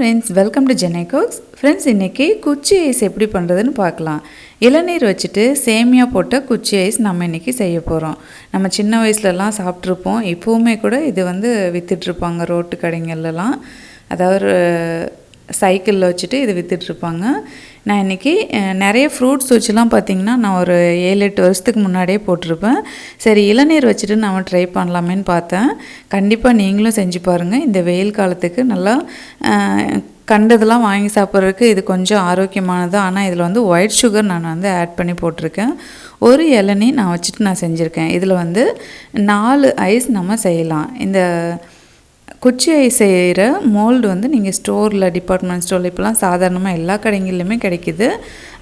Friends welcome to Chennai friends இன்றைக்கி குச்சி ice எப்படி பண்ணுறதுன்னு பார்க்கலாம். இளநீர் வச்சுட்டு சேமியா போட்ட குச்சி ஐஸ் நம்ம இன்றைக்கி செய்ய போகிறோம் நம்ம சின்ன வயசுலலாம் சாப்பிட்ருப்போம் இப்போவுமே கூட இது வந்து விற்றுட்ருப்பாங்க ரோட்டு கடைங்கள்லாம் அதாவது சைக்கிளில் வச்சுட்டு இது விற்றுட்ருப்பாங்க நான் இன்றைக்கி நிறைய ஃப்ரூட்ஸ் வச்சுலாம் பார்த்திங்கன்னா நான் ஒரு ஏழு எட்டு வருஷத்துக்கு முன்னாடியே போட்டிருப்பேன். சரி இளநீர் வச்சுட்டு நம்ம ட்ரை பண்ணலாமேன்னு பார்த்தேன். கண்டிப்பாக நீங்களும் செஞ்சு பாருங்கள் இந்த வெயில் காலத்துக்கு நல்லா கண்டதெல்லாம் வாங்கி சாப்பிட்றதுக்கு இது கொஞ்சம் ஆரோக்கியமானது. ஆனால் இதில் வந்து ஒயிட் சுகர் நான் வந்து ஆட் பண்ணி போட்டிருக்கேன். ஒரு இளநீ நான் வச்சுட்டு நான் செஞ்சுருக்கேன். இதில் வந்து நாலு ஐஸ் நம்ம செய்யலாம். இந்த குச்சி ஐஸ் செய்கிற மோல்டு வந்து நீங்கள் ஸ்டோரில் டிபார்ட்மெண்ட் ஸ்டோரில் இப்போலாம் சாதாரணமாக எல்லா கடைங்கள்லையுமே கிடைக்கிது.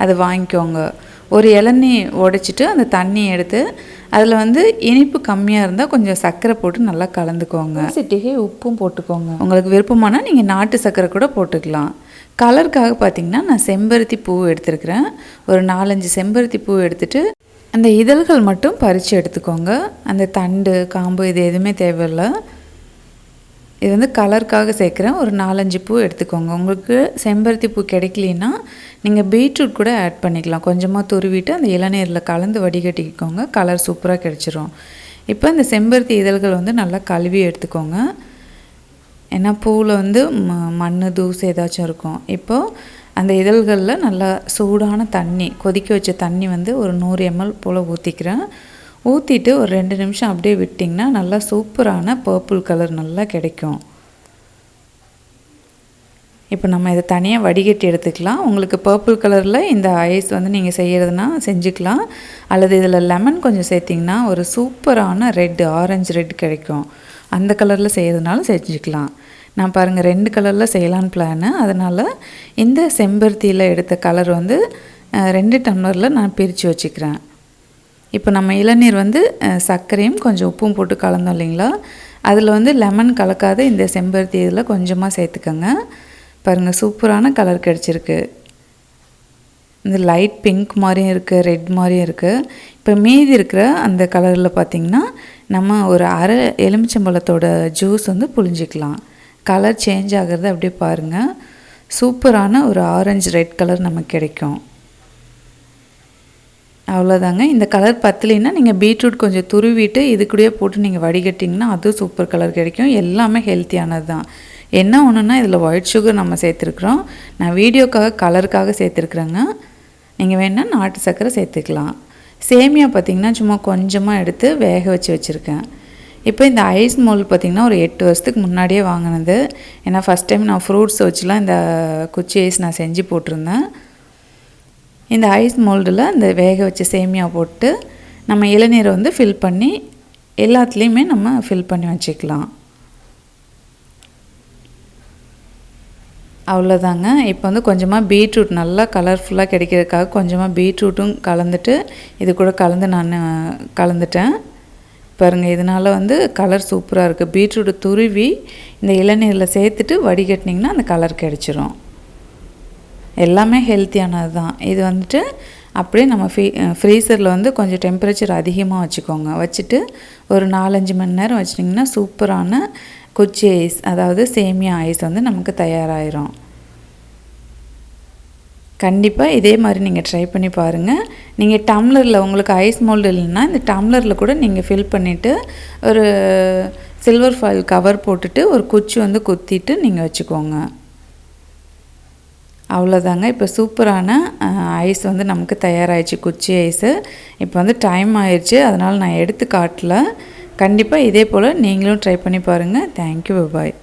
அதை வாங்கிக்கோங்க. ஒரு இளநீ உடைச்சிட்டு அந்த தண்ணி எடுத்து அதில் வந்து இனிப்பு கம்மியாக இருந்தால் கொஞ்சம் சர்க்கரை போட்டு நல்லா கலந்துக்கோங்க. சிட்டிகை உப்பும் போட்டுக்கோங்க. உங்களுக்கு விருப்பமானால் நீங்கள் நாட்டு சர்க்கரை கூட போட்டுக்கலாம். கலருக்காக பார்த்திங்கன்னா நான் செம்பருத்தி பூ எடுத்துருக்கிறேன். ஒரு நாலஞ்சு செம்பருத்தி பூ எடுத்துகிட்டு அந்த இதழ்கள் மட்டும் பறித்து எடுத்துக்கோங்க. அந்த தண்டு காம்பு இது எதுவுமே தேவையில்லை. இது வந்து கலருக்காக சேர்க்குறேன். ஒரு நாலஞ்சு பூ எடுத்துக்கோங்க. உங்களுக்கு செம்பருத்தி பூ கிடைக்கலனா நீங்கள் பீட்ரூட் கூட ஆட் பண்ணிக்கலாம். கொஞ்சமாக துருவிட்டு அந்த இளநீரில் கலந்து வடிகட்டிக்கோங்க. கலர் சூப்பராக கிடச்சிரும். இப்போ இந்த செம்பருத்தி இதழ்கள் வந்து நல்லா கழுவி எடுத்துக்கோங்க. ஏன்னா பூவில் வந்து ம மண் தூசு ஏதாச்சும் இருக்கும். இப்போது அந்த இதழ்களில் நல்லா சூடான தண்ணி கொதிக்க வச்ச தண்ணி வந்து ஒரு நூறு எம்எல் போல் ஊற்றிக்கிறேன் ஊற்றிட்டு ஒரு ரெண்டு நிமிஷம் அப்படியே விட்டிங்கன்னா நல்லா சூப்பரான பர்பிள் கலர் நல்லா கிடைக்கும். இப்போ நம்ம இதை தனியாக வடிகட்டி எடுத்துக்கலாம். உங்களுக்கு பர்பிள் கலரில் இந்த ஐஸ் வந்து நீங்கள் செய்கிறதுனா செஞ்சுக்கலாம். அல்லது இதில் லெமன் கொஞ்சம் சேர்த்திங்கன்னா ஒரு சூப்பரான ரெட் ஆரஞ்சு ரெட் கிடைக்கும். அந்த கலரில் செய்கிறதுனாலும் செஞ்சுக்கலாம். நான் பாருங்கள் ரெண்டு கலரில் செய்யலான்னு பிளானு அதனால் இந்த செம்பருத்தியில் எடுத்த கலர் வந்து ரெண்டு டம்ளரில் நான் பிரித்து வச்சுக்கிறேன். இப்போ நம்ம இளநீர் வந்து சர்க்கரையும் கொஞ்சம் உப்பும் போட்டு கலந்தோம் இல்லைங்களா? அதில் வந்து லெமன் கலக்காத இந்த செம்பருத்தி இதில் கொஞ்சமாக சேர்த்துக்கோங்க. பாருங்கள் சூப்பரான கலர் கிடச்சிருக்கு. இந்த லைட் பிங்க் மாதிரியும் இருக்குது ரெட் மாதிரியும் இருக்குது இப்போ மீதி இருக்கிற அந்த கலரில் பார்த்திங்கன்னா நம்ம ஒரு அரை எலுமிச்சம்பழத்தோட ஜூஸ் வந்து புழிஞ்சிக்கலாம். கலர் சேஞ்ச் ஆகிறது அப்படியே பாருங்கள் சூப்பரான ஒரு ஆரஞ்சு ரெட் கலர் நமக்கு கிடைக்கும். அவ்வளோதாங்க இந்த கலர் பத்தலைன்னா நீங்கள் பீட்ரூட் கொஞ்சம் துருவிட்டு இது கூடயே போட்டு நீங்கள் வடிகட்டிங்கன்னா அதுவும் சூப்பர் கலர் கிடைக்கும். எல்லாமே ஹெல்த்தியானது தான் என்ன ஒன்றுனா இதில் ஒயிட் சுகர் நம்ம சேர்த்துருக்குறோம். நான் வீடியோக்காக கலருக்காக சேர்த்துருக்குறேங்க. நீங்கள் வேணால் நாட்டு சர்க்கரை சேர்த்துக்கலாம். சேமியா பார்த்திங்கன்னா சும்மா கொஞ்சமாக எடுத்து வேக வச்சு வச்சுருக்கேன். இப்போ இந்த ஐஸ் மோல் பார்த்திங்கன்னா ஒரு எட்டு வருஷத்துக்கு முன்னாடியே வாங்கினது. ஏன்னா ஃபஸ்ட் டைம் நான் ஃப்ரூட்ஸ் வச்சுலாம் இந்த குச்சி ஐஸ் நான் செஞ்சு போட்டிருந்தேன். இந்த ஐஸ் மோல்டில் இந்த வேக வச்ச சேமியா போட்டு நம்ம இளநீரை வந்து ஃபில் பண்ணி எல்லாத்துலேயுமே நம்ம ஃபில் பண்ணி வச்சுக்கலாம். அவ்வளோதாங்க இப்போ வந்து கொஞ்சமாக பீட்ரூட் நல்லா கலர்ஃபுல்லாக கிடைக்கிறதுக்காக கொஞ்சமாக பீட்ரூட்டும் கலந்துட்டு இது கூட கலந்து நான் கலந்துட்டேன். பாருங்கள் இதனால் வந்து கலர் சூப்பராக இருக்குது பீட்ரூட்டை துருவி இந்த இளநீரில் சேர்த்துட்டு வடிகட்டினிங்கன்னா அந்த கலர் கிடச்சிரும். எல்லாமே ஹெல்த்தியானது தான். இது வந்துட்டு அப்படியே நம்ம ஃப்ரீ ஃப்ரீசரில் வந்து கொஞ்சம் டெம்பரேச்சர் அதிகமாக வச்சுக்கோங்க. வச்சுட்டு ஒரு நாலஞ்சு மணி நேரம் வச்சிட்டிங்கன்னா சூப்பரான குச்சி ஐஸ் அதாவது சேமியா ஐஸ் வந்து நமக்கு தயாராகிரும் கண்டிப்பாக இதே மாதிரி நீங்கள் ட்ரை பண்ணி பாருங்கள் நீங்கள் டம்ளரில் உங்களுக்கு ஐஸ் மோல்டு இல்லைன்னா இந்த டம்ளரில் கூட நீங்கள் ஃபில் பண்ணிவிட்டு ஒரு சில்வர் ஃபாயில் கவர் போட்டுட்டு ஒரு குச்சி வந்து குத்திட்டு நீங்கள் வச்சுக்கோங்க. அவ்வளோதாங்க இப்போ சூப்பரான ஐஸ் வந்து நமக்கு தயாராகிடுச்சு குச்சி ஐஸு. இப்போ வந்து டைம் ஆயிடுச்சு. அதனால் நான் எடுத்து காட்டல. கண்டிப்பாக இதே போல் நீங்களும் ட்ரை பண்ணி பாருங்கள் தேங்க்யூ பாய்